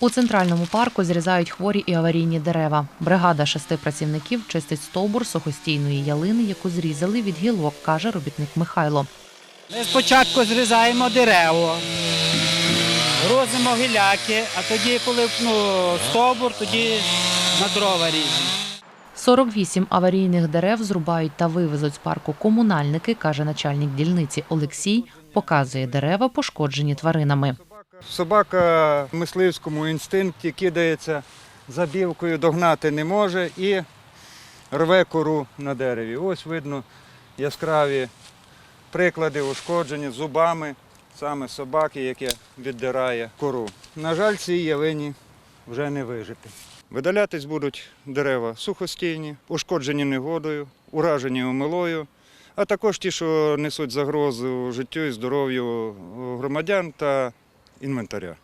У центральному парку зрізають хворі і аварійні дерева. Бригада шести працівників чистить стовбур сухостійної ялини, яку зрізали від гілок, каже робітник Михайло. Ми спочатку зрізаємо дерево, грузимо гіляки, а тоді, коли ну, стовбур, тоді на дрова ріжемо. 48 аварійних дерев зрубають та вивезуть з парку комунальники, каже начальник дільниці Олексій. Показує дерева, пошкоджені тваринами. Собака в мисливському інстинкті кидається за білкою, догнати не може і рве кору на дереві. Ось видно яскраві приклади ушкодження зубами саме собаки, яке віддирає кору. На жаль, цій ялині вже не вижити. Видалятись будуть дерева сухостійні, ушкоджені негодою, уражені омилою, а також ті, що несуть загрозу життю і здоров'ю громадян та інвентаря.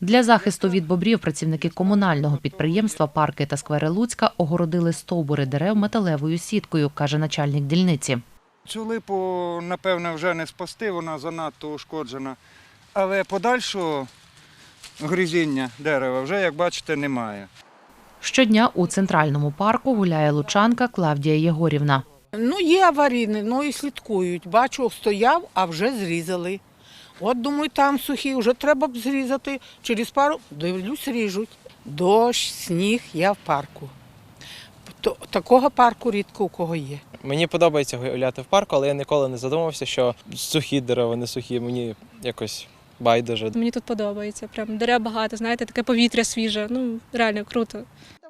Для захисту від бобрів працівники комунального підприємства Парки та сквери Луцька огородили стовбури дерев металевою сіткою, каже начальник дільниці. Цю липу, напевне, вже не спасти, вона занадто ушкоджена. Але подальшого гризіння дерева вже, як бачите, немає. Щодня у центральному парку гуляє лучанка Клавдія Єгорівна. Ну, є аварійні, ну і слідкують. Бачу, стояв, а вже зрізали. От думаю, там сухі, вже треба б зрізати. Через пару дивлюсь, ріжуть. Дощ, сніг, я в парку. То- Такого парку рідко у кого є. Мені подобається гуляти в парку, але я ніколи не задумався, що сухі дерева, не сухі. Мені якось байдуже. Мені тут подобається. Прям дерев багато, знаєте, таке повітря свіже. Ну реально круто.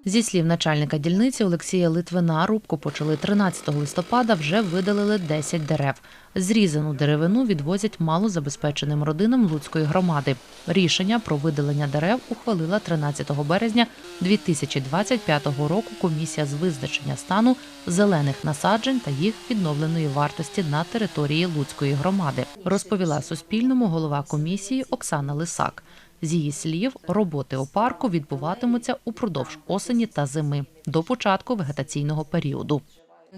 Зі слів начальника дільниці Олексія Литвина, рубку почали 13 листопада, вже видалили 10 дерев. Зрізану деревину відвозять малозабезпеченим родинам Луцької громади. Рішення про видалення дерев ухвалила 13 березня 2025 року комісія з визначення стану зелених насаджень та їх відновленої вартості на території Луцької громади, розповіла Суспільному голова комісії Оксана Лисак. З її слів, роботи у парку відбуватимуться упродовж осені та зими до початку вегетаційного періоду.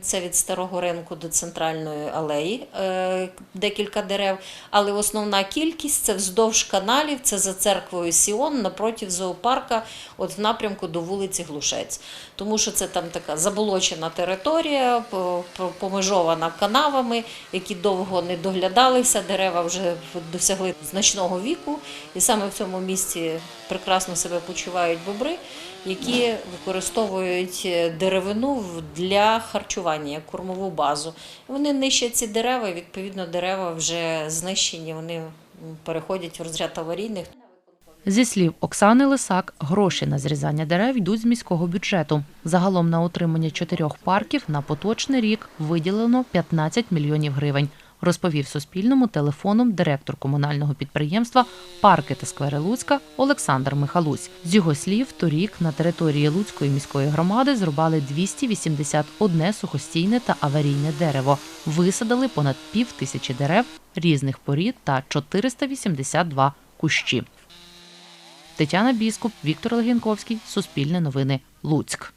Це від старого ринку до центральної алеї, е, декілька дерев. Але основна кількість це вздовж каналів, це за церквою Сіон напротив зоопарка, от в напрямку до вулиці Глушець. Тому що це там така заболочена територія, по- по- помежована канавами, які довго не доглядалися. Дерева вже досягли значного віку, і саме в цьому місці прекрасно себе почувають бобри які використовують е, деревину для харчування, як кормову базу. Вони нищать ці дерева, відповідно дерева вже знищені, вони переходять в розряд аварійних. Зі слів Оксани Лисак, гроші на зрізання дерев йдуть з міського бюджету. Загалом на утримання чотирьох парків на поточний рік виділено 15 мільйонів гривень. Розповів Суспільному телефоном директор комунального підприємства Парки та сквери Луцька Олександр Михалусь. З його слів, торік на території Луцької міської громади зрубали 281 сухостійне та аварійне дерево. Висадили понад пів тисячі дерев різних порід та 482 кущі. Тетяна Біскуп, Віктор Легінковський, Суспільне новини, Луцьк.